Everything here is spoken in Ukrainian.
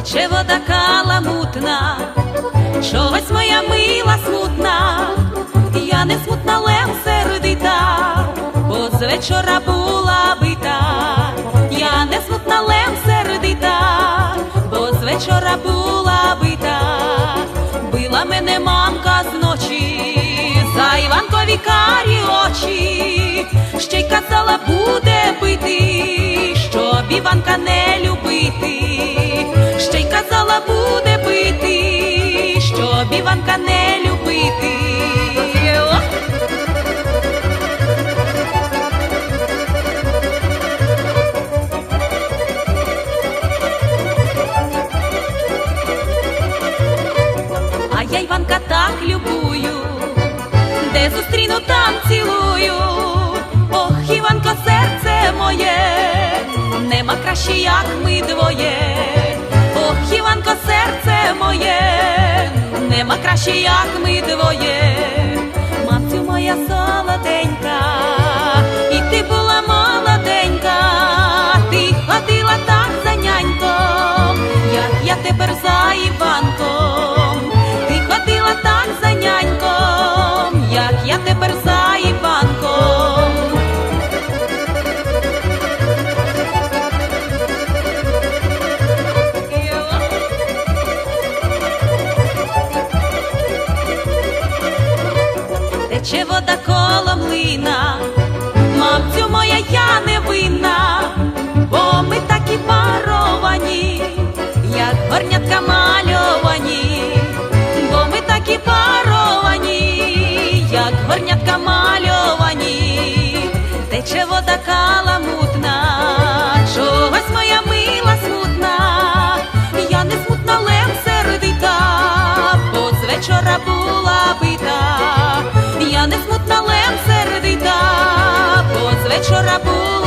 тече вода каламутна, чогось моя мила смутна, я не смутна, лем сердита, бо з вечора була бита, я не смутна, лем сердита, бо з вечора була бита, била мене мамка зночі, за Іванкові карі очі, ще й казала, буде бити, щоб Іванка не буде бити, щоб Іванка не любити. А я Іванка так любую, де зустріну, там цілую. Ох, Іванко, серце моє, нема краще, як ми двоє. Серце моє, нема краще, як ми двоє. Мамцю моя солоденька, і ти була молоденька, ти ходила так за няньком, як я тепер за Іванком. Ти ходила так за няньком, як я тепер за Тече вода коло млина, мамцю моя, я не винна, смутна, лем сердита, бо з вечора була.